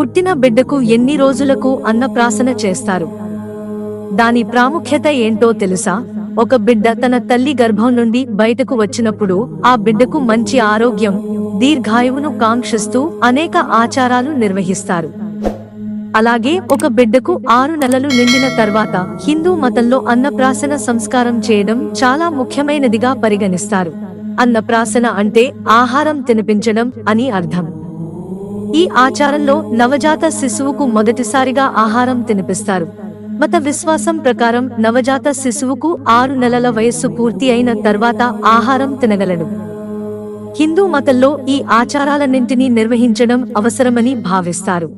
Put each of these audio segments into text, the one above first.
పుట్టిన బిడ్డకు ఎన్ని రోజులకు అన్నప్రాసన చేస్తారు? దాని ప్రాముఖ్యత ఏంటో తెలుసా? ఒక బిడ్డ తన తల్లి గర్భం నుండి బయటకు వచ్చినప్పుడు ఆ బిడ్డకు మంచి ఆరోగ్యం దీర్ఘాయువును కాంక్షిస్తూ అనేక ఆచారాలు నిర్వహిస్తారు. అలాగే ఒక బిడ్డకు ఆరు నెలలు నిండిన తర్వాత హిందూ మతంలో అన్నప్రాసన సంస్కారం చేయడం చాలా ముఖ్యమైనదిగా పరిగణిస్తారు. అన్నప్రాసన అంటే ఆహారం తినిపించడం అని అర్థం. ఈ ఆచారంలో నవజాత శిశువుకు మొదటిసారిగా ఆహారం తినిపిస్తారు. మత విశ్వాసం ప్రకారం నవజాత శిశువుకు ఆరు నెలల వయస్సు పూర్తి అయిన తర్వాత ఆహారం తినగలడు. హిందూ మతంలో ఈ ఆచారాలన్నింటినీ నిర్వహించడం అవసరమని భావిస్తారు.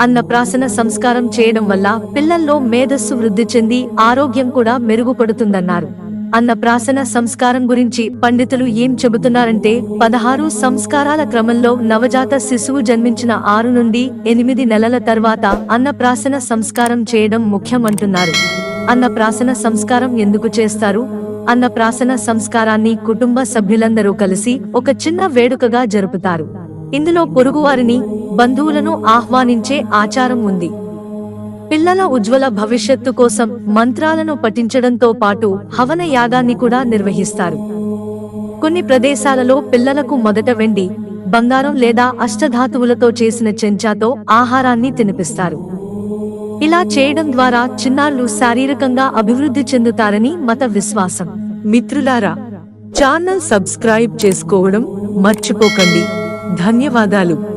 అన్నప్రాసన సంస్కారం చేయడం వల్ల పిల్లల్లో మేధస్సు వృద్ధి చెంది ఆరోగ్యం కూడా మెరుగుపడుతుందన్నారు. అన్నప్రాసన సంస్కారం గురించి పండితులు ఏం చెబుతున్నారంటే పదహారు సంస్కారాల క్రమంలో నవజాత శిశువు జన్మించిన ఆరు నుండి ఎనిమిది నెలల తర్వాత అన్నప్రాసన సంస్కారం చేయడం ముఖ్యమంటున్నారు. అన్నప్రాసన సంస్కారం ఎందుకు చేస్తారు? అన్నప్రాసన సంస్కారాన్ని కుటుంబ సభ్యులందరూ కలిసి ఒక చిన్న వేడుకగా జరుపుతారు. ఇందులో పొరుగువారిని బంధువులను ఆహ్వానించే ఆచారం ఉంది. పిల్లల ఉజ్వల భవిష్యత్తు కోసం మంత్రాలను పఠించడంతో పాటు హవన యాగాన్ని కూడా నిర్వహిస్తారు. కొన్ని ప్రదేశాలలో పిల్లలకు మొదట వెండి బంగారం లేదా అష్టధాతువులతో చేసిన చెంచాతో ఆహారాన్ని తినిపిస్తారు. ఇలా చేయడం ద్వారా చిన్నారులు శారీరకంగా అభివృద్ధి చెందుతారని మత విశ్వాసం. మిత్రులారా ఛానల్ సబ్స్క్రైబ్ చేసుకోవడం మర్చిపోకండి. ధన్యవాదాలు.